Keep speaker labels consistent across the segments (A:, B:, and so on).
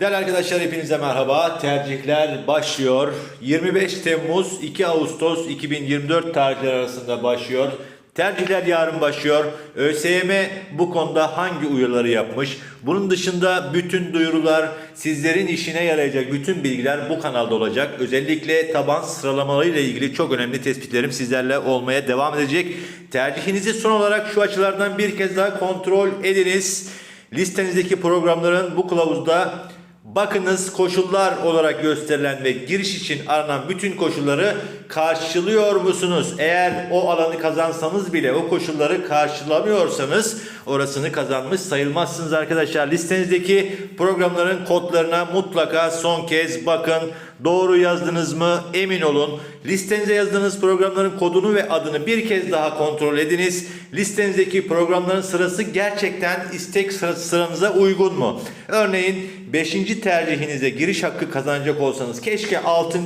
A: Değerli arkadaşlar hepinize merhaba. Tercihler başlıyor. 25 Temmuz 2 Ağustos 2024 tarihleri arasında başlıyor. Tercihler yarın başlıyor. ÖSYM bu konuda hangi uyarıları yapmış? Bunun dışında bütün duyurular, sizlerin işine yarayacak bütün bilgiler bu kanalda olacak. Özellikle taban sıralamalarıyla ilgili çok önemli tespitlerim sizlerle olmaya devam edecek. Tercihinizi son olarak şu açılardan bir kez daha kontrol ediniz. Listenizdeki programların bu kılavuzda bakınız koşullar olarak gösterilen ve giriş için aranan bütün koşulları karşılıyor musunuz? Eğer o alanı kazansanız bile o koşulları karşılamıyorsanız orasını kazanmış sayılmazsınız arkadaşlar. Listenizdeki programların kodlarına mutlaka son kez bakın. Doğru yazdınız mı emin olun. Listenize yazdığınız programların kodunu ve adını bir kez daha kontrol ediniz. Listenizdeki programların sırası gerçekten istek sıranıza uygun mu? Örneğin 5. tercihinize giriş hakkı kazanacak olsanız keşke 6.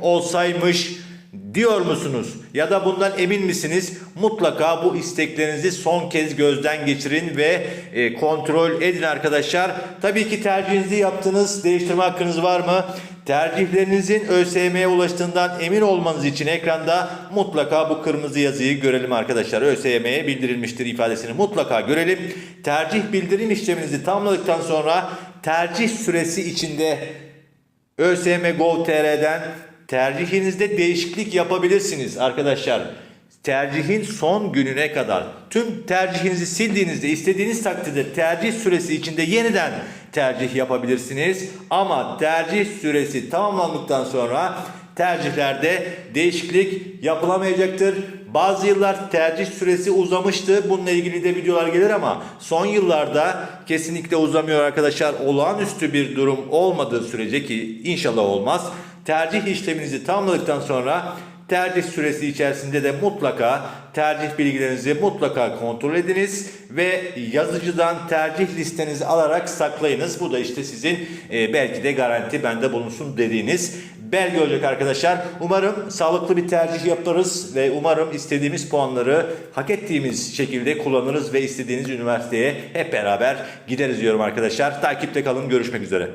A: olsaymış diyor musunuz? Ya da bundan emin misiniz? Mutlaka bu isteklerinizi son kez gözden geçirin ve e, kontrol edin arkadaşlar. Tabii ki tercihinizi yaptınız. Değiştirme hakkınız var mı? Tercihlerinizin ÖSYM'ye ulaştığından emin olmanız için ekranda mutlaka bu kırmızı yazıyı görelim arkadaşlar. ÖSYM'ye bildirilmiştir ifadesini mutlaka görelim. Tercih bildirim işleminizi tamamladıktan sonra tercih süresi içinde ÖSYM Gov.tr'den tercihinizde değişiklik yapabilirsiniz arkadaşlar. Tercihin son gününe kadar tüm tercihinizi sildiğinizde istediğiniz takdirde tercih süresi içinde yeniden tercih yapabilirsiniz. Ama tercih süresi tamamlandıktan sonra tercihlerde değişiklik yapılamayacaktır. Bazı yıllar tercih süresi uzamıştı. Bununla ilgili de videolar gelir ama son yıllarda kesinlikle uzamıyor arkadaşlar. Olağanüstü bir durum olmadığı sürece ki inşallah olmaz. Tercih işleminizi tamamladıktan sonra tercih süresi içerisinde de mutlaka tercih bilgilerinizi mutlaka kontrol ediniz ve yazıcıdan tercih listenizi alarak saklayınız. Bu da işte sizin e, belki de garanti bende bulunsun dediğiniz belge olacak arkadaşlar. Umarım sağlıklı bir tercih yaparız ve umarım istediğimiz puanları hak ettiğimiz şekilde kullanırız ve istediğiniz üniversiteye hep beraber gideriz diyorum arkadaşlar. Takipte kalın görüşmek üzere.